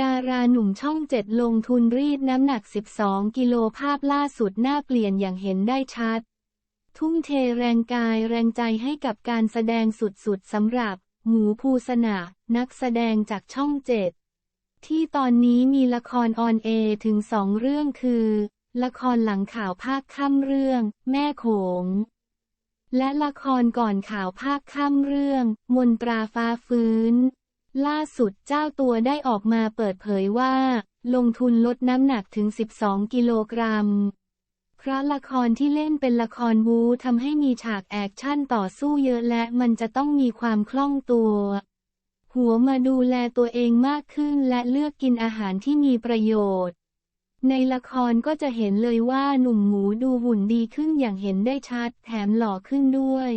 ดาราหนุ่มช่องเจ็ดลงทุนรีดน้ำหนัก 12 กิโลภาพล่าสุดหน้าเปลี่ยนอย่างเห็นได้ชัด ทุ่มเทแรงกายแรงใจให้กับการแสดงสุดๆสำหรับ หมูภูสนะนักแสดงจากช่องเจ็ดที่ตอนนี้มีละครออนเอร์ถึงสองเรื่องคือ ละครหลังข่าวภาคค่ำเรื่อง แม่โขง และละครก่อนข่าวภาคค่ำเรื่อง มนตราฟ้าฟื้น ล่าสุดเจ้าตัวได้ออกมาเปิดเผยว่า ลงทุนลดน้ำหนักถึง 12 กิโลกรัม เพราะละครที่เล่นเป็นละครบูทำให้มีฉากแอคชั่นต่อสู้เยอะและมันจะต้องมีความคล่องตัว หัวมาดูแลตัวเองมากขึ้นและเลือกกินอาหารที่มีประโยชน์ ในละครก็จะเห็นเลยว่าหนุ่มหมูดูหุ่นดีขึ้นอย่างเห็นได้ชัดแถมหล่อขึ้นด้วย